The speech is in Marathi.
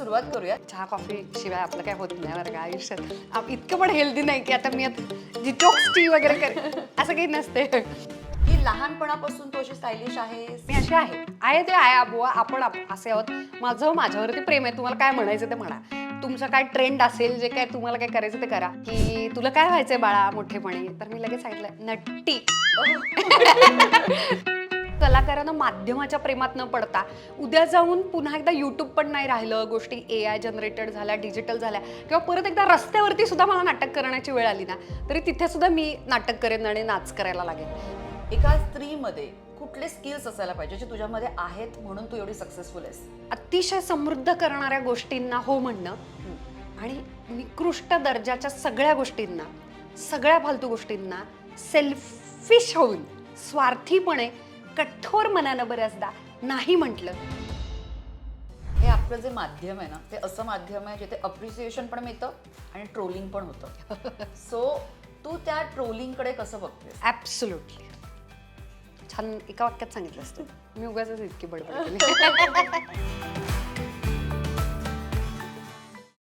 करूया चहा कॉफी शिवाय आपलं काय होत नाही बरं का आयुष्यात. आप- इतकं पण हेल्दी नाही की आता मी आता डिटॉक्स टी वगैरे कर असं काही नसते. की लहानपणापासून तू अशी स्टायलिश आहेस मी अशी आहे. आहे ते आहे बुवा आपण आप- असे आहोत. माझं माझ्यावरती प्रेम आहे. तुम्हाला काय म्हणायचं ते म्हणा. तुमचं काय ट्रेंड असेल जे काय तुम्हाला काय करायचं ते करा. की तुला काय व्हायचंय बाळा मोठेपणी? तर मी लगेच सांगितलं नट्टी. कलाकारांना माध्यमाच्या प्रेमात न पडता उद्या जाऊन पुन्हा एकदा युट्यूब पण नाही राहिलं गोष्टी ए आय जनरेटेड झाल्या डिजिटल झाल्या किंवा परत एकदा रस्त्यावरती सुद्धा मला नाटक करण्याची वेळ आली ना तरी तिथे सुद्धा मी नाटक करेन आणि नाच करायला लागेल एका स्त्रीमध्ये कुठले स्किल्स असायला पाहिजे जे तुझ्यामध्ये आहेत म्हणून तू एवढी सक्सेसफुल आहेस? अतिशय समृद्ध करणाऱ्या गोष्टींना हो म्हणणं आणि निकृष्ट दर्जाच्या सगळ्या गोष्टींना सगळ्या फालतू गोष्टींना सेल्फिश होऊन स्वार्थीपणे कठोर मनानं बऱ्याचदा नाही म्हटलं. हे आपलं जे माध्यम आहे ना ते असं माध्यम आहे जिथे अप्रिसिएशन पण मिळतं आणि ट्रोलिंग पण होतं. सो तू त्या ट्रोलिंगकडे कसं बघतेस? ॲब्सोल्युटली छान एका वाक्यात सांगितलं असतं मी उगाच इतकी बडबड केली.